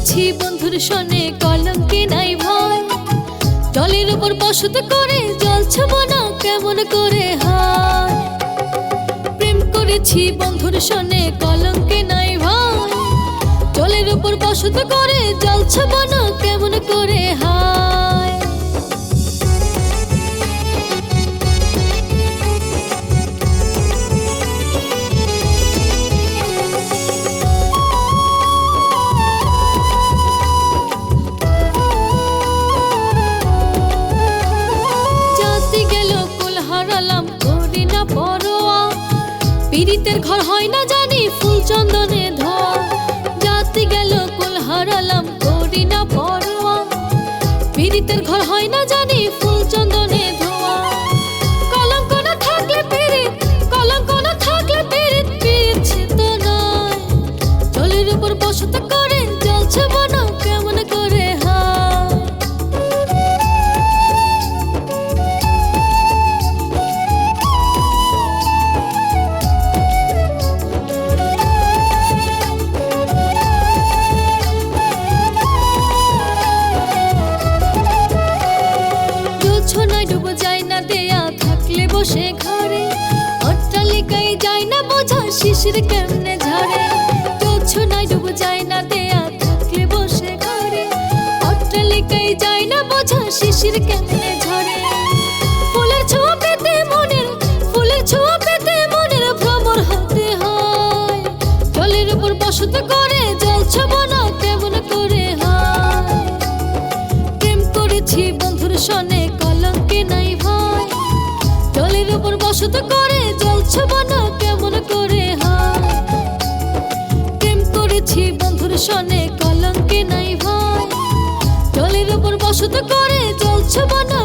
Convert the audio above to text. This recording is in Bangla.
করেছি বন্ধুর শোনে কলঙ্কে নাই ভয়। জলের উপর বসত করে জল ছব না কেমন করে হয়। প্রেম করেছি বন্ধুর শোনে কলঙ্কে নাই ভয়। জলের উপর বসত করে জল ছব না কেমন করে হয়। না পরোয়া। পীড়িতের ঘর হয় না জানি ফুল চন্দনে ধোয়া। জাতি গেল কুল হারালাম, করি না পরোয়া। পীড়িতের ঘর হয় না জানি ফুল চন্দনে বসত করে বসে ঘরে। অট্টালিকায় যায় না বোঝা শিশির কেমনে ঝরে। জোছনায় ডুবো যায় না দেয়া থাকলে বসে ঘরে। অট্টালিকায় যায় না বোঝা শিশির কেমনে ছোঁয়া ছোঁয়া করে জল ছব বসত করে জল বনা, কেমন করে হয়? প্রেম করেছি বন্ধুর সনে, কলঙ্কে নাই ভাই জলের উপর বসত করে জল ছব না